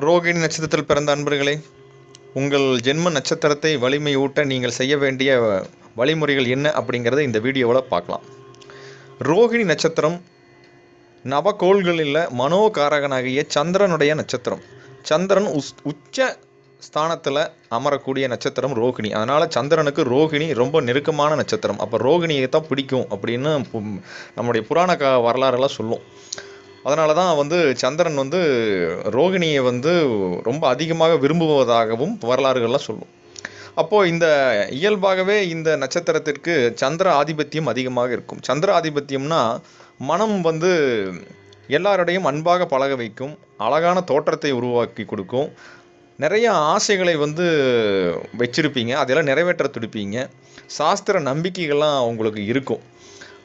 ரோகிணி நட்சத்திரத்தில் பிறந்த அன்பர்களே உங்கள் ஜென்ம நட்சத்திரத்தை வலிமையூட்ட நீங்கள் செய்ய வேண்டிய வழிமுறைகள் என்ன அப்படிங்கிறத இந்த வீடியோவில் பார்க்கலாம். ரோகிணி நட்சத்திரம் நவகோள்களில் மனோகாரகனாகிய சந்திரனுடைய நட்சத்திரம். சந்திரன் உஸ் உச்ச ஸ்தானத்தில் அமரக்கூடிய நட்சத்திரம் ரோகிணி. அதனால் சந்திரனுக்கு ரோகிணி ரொம்ப நெருக்கமான நட்சத்திரம். அப்போ ரோகிணியை தான் பிடிக்கும் அப்படின்னு நம்முடைய புராண க வரலாறெல்லாம் சொல்லும். அதனால தான் வந்து சந்திரன் வந்து ரோகிணியை வந்து ரொம்ப அதிகமாக விரும்புவதாகவும் வரலாறுகள்லாம் சொல்லும். அப்போது இந்த இயல்பாகவே இந்த நட்சத்திரத்திற்கு சந்திர ஆதிபத்தியம் அதிகமாக இருக்கும். சந்திர ஆதிபத்தியம்னா மனம் வந்து எல்லாரோடையும் அன்பாக பழக வைக்கும் அழகான தோற்றத்தை உருவாக்கி கொடுக்கும். நிறைய ஆசைகளை வந்து வச்சிருப்பீங்க அதெல்லாம் நிறைவேற்ற துடிப்பீங்க. சாஸ்திர நம்பிக்கைகள்லாம் உங்களுக்கு இருக்கும்.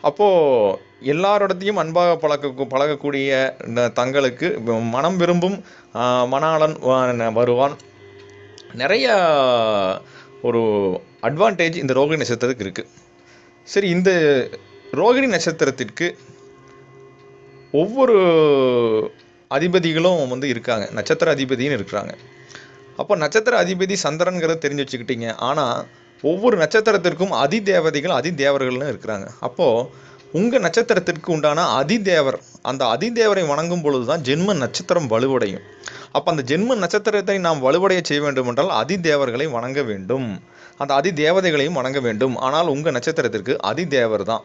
அப்போது எல்லாரோடத்தையும் அன்பாக பழக்க பழகக்கூடிய இந்த தங்களுக்கு மனம் விரும்பும் மணாளன் வருவான். நிறைய ஒரு அட்வான்டேஜ் இந்த ரோகிணி நட்சத்திரத்துக்கு இருக்குது சரி இந்த ரோகிணி நட்சத்திரத்திற்கு ஒவ்வொரு அதிபதிகளும் வந்து இருக்காங்க. நட்சத்திர அதிபதின்னு இருக்கிறாங்க. அப்போ நட்சத்திர அதிபதி சந்திரன்கிறத தெரிஞ்சு வச்சுக்கிட்டீங்க. ஆனால் ஒவ்வொரு நட்சத்திரத்திற்கும் அதிதேவதைகள் அதிதேவர்கள்னு இருக்கிறாங்க. அப்போது உங்கள் நட்சத்திரத்திற்கு உண்டான அதிதேவர் அந்த அதிதேவரை வணங்கும் பொழுது தான் ஜென்ம நட்சத்திரம் வலுவடையும். அப்போ அந்த ஜென்ம நட்சத்திரத்தை நாம் வலுவடைய செய்ய வேண்டும் என்றால் அதிதேவர்களை வணங்க வேண்டும். அந்த அதிதேவதைகளையும் வணங்க வேண்டும். ஆனால் உங்கள் நட்சத்திரத்திற்கு அதிதேவர் தான்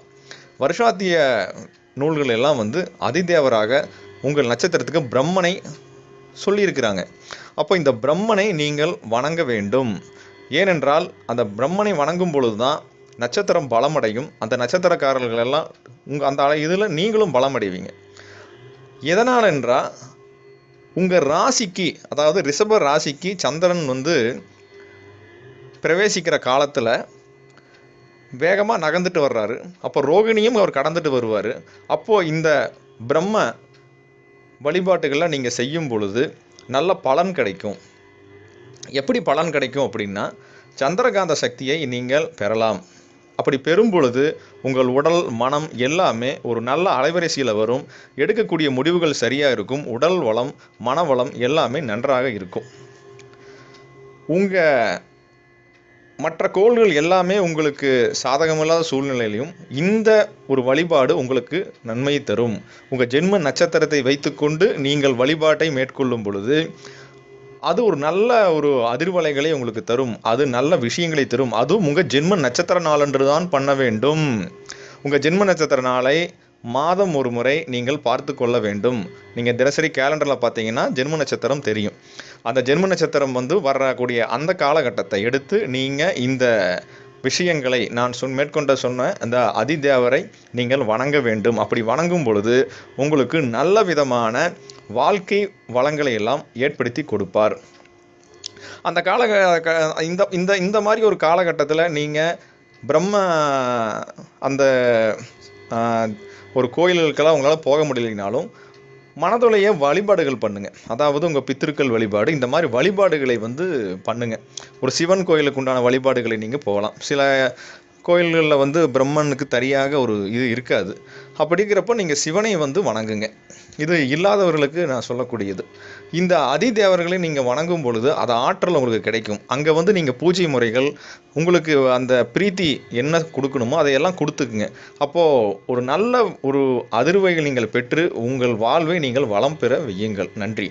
வருஷாத்திய நூல்கள் எல்லாம் வந்து அதிதேவராக உங்கள் நட்சத்திரத்துக்கு பிரம்மனை சொல்லியிருக்கிறாங்க. அப்போ இந்த பிரம்மனை நீங்கள் வணங்க வேண்டும். ஏனென்றால் அந்த பிரம்மனை வணங்கும் பொழுது தான் நட்சத்திரம் பலமடையும். அந்த நட்சத்திரக்காரர்கள் எல்லாம் உங்கள் அந்த இதில் நீங்களும் பலமடைவீங்க. எதனால் என்றால் உங்கள் ராசிக்கு அதாவது ரிஷப ராசிக்கு சந்திரன் வந்து பிரவேசிக்கிற காலத்தில் வேகமாக நகர்ந்துட்டு வர்றாரு. அப்போ ரோகிணியும் அவர் கடந்துட்டு வருவார். அப்போது இந்த பிரம்ம வழிபாட்டுகள்லாம் நீங்கள் செய்யும் பொழுது நல்ல பலன் கிடைக்கும். எப்படி பலன் கிடைக்கும் அப்படின்னா சந்திரகாந்த சக்தியை நீங்கள் பெறலாம். அப்படி பெறும் பொழுது உங்கள் உடல் மனம் எல்லாமே ஒரு நல்ல அலைவரிசையில் வரும். எடுக்கக்கூடிய முடிவுகள் சரியாக இருக்கும். உடல் வளம் மனவளம் எல்லாமே நன்றாக இருக்கும். உங்கள் மற்ற கோள்கள் எல்லாமே உங்களுக்கு சாதகமில்லாத சூழ்நிலையிலையும் இந்த ஒரு வழிபாடு உங்களுக்கு நன்மையை தரும். உங்கள் ஜென்ம நட்சத்திரத்தை வைத்துக்கொண்டு நீங்கள் வழிபாட்டை மேற்கொள்ளும் பொழுது அது ஒரு நல்ல ஒரு அதிர்வலைகளை உங்களுக்கு தரும். அது நல்ல விஷயங்களை தரும். அதுவும் உங்கள் ஜென்ம நட்சத்திர நாளன்று தான் பண்ண வேண்டும். உங்கள் ஜென்ம நட்சத்திர நாளை மாதம் ஒரு முறை நீங்கள் பார்த்து கொள்ள வேண்டும். நீங்கள் தினசரி கேலண்டரில் பார்த்தீங்கன்னா ஜென்ம நட்சத்திரம் தெரியும். அந்த ஜென்ம நட்சத்திரம் வந்து வரக்கூடிய அந்த காலகட்டத்தை எடுத்து நீங்கள் இந்த விஷயங்களை நான் சொன் மேற்கொண்ட சொன்ன அந்த அதிதேவரை நீங்கள் வணங்க வேண்டும். அப்படி வணங்கும் பொழுது உங்களுக்கு நல்ல விதமான வாழ்க்கை வளங்களை எல்லாம் ஏற்படுத்தி கொடுப்பார். அந்த கால இந்த இந்த இந்த மாதிரி ஒரு காலகட்டத்தில் நீங்கள் பிரம்ம அந்த ஒரு கோயில்களுக்கெல்லாம் உங்களால் போக முடியலைனாலும் மனதுடைய வழிபாடுகள் பண்ணுங்கள் அதாவது உங்கள் பித்திருக்கள் வழிபாடு இந்த மாதிரி வழிபாடுகளை வந்து பண்ணுங்கள் ஒரு சிவன் கோயிலுக்கு உண்டான வழிபாடுகளை நீங்கள் போகலாம். சில கோயில்களில் வந்து பிரம்மனுக்கு தனியாக ஒரு இது இருக்காது. அப்படிங்கிறப்போ நீங்கள் சிவனை வந்து வணங்குங்க. இது இல்லாதவர்களுக்கு நான் சொல்லக்கூடியது. இந்த அதிதேவர்களை நீங்கள் வணங்கும் பொழுது அது ஆற்றல் உங்களுக்கு கிடைக்கும். அங்கே வந்து நீங்கள் பூஜை முறைகள் உங்களுக்கு அந்த பிரீத்தி என்ன கொடுக்கணுமோ அதையெல்லாம் கொடுத்துக்குங்க. அப்போது ஒரு நல்ல ஒரு அதிர்வைகள் நீங்கள் பெற்று உங்கள் வாழ்வை நீங்கள் வளம் பெற வையுங்கள். நன்றி.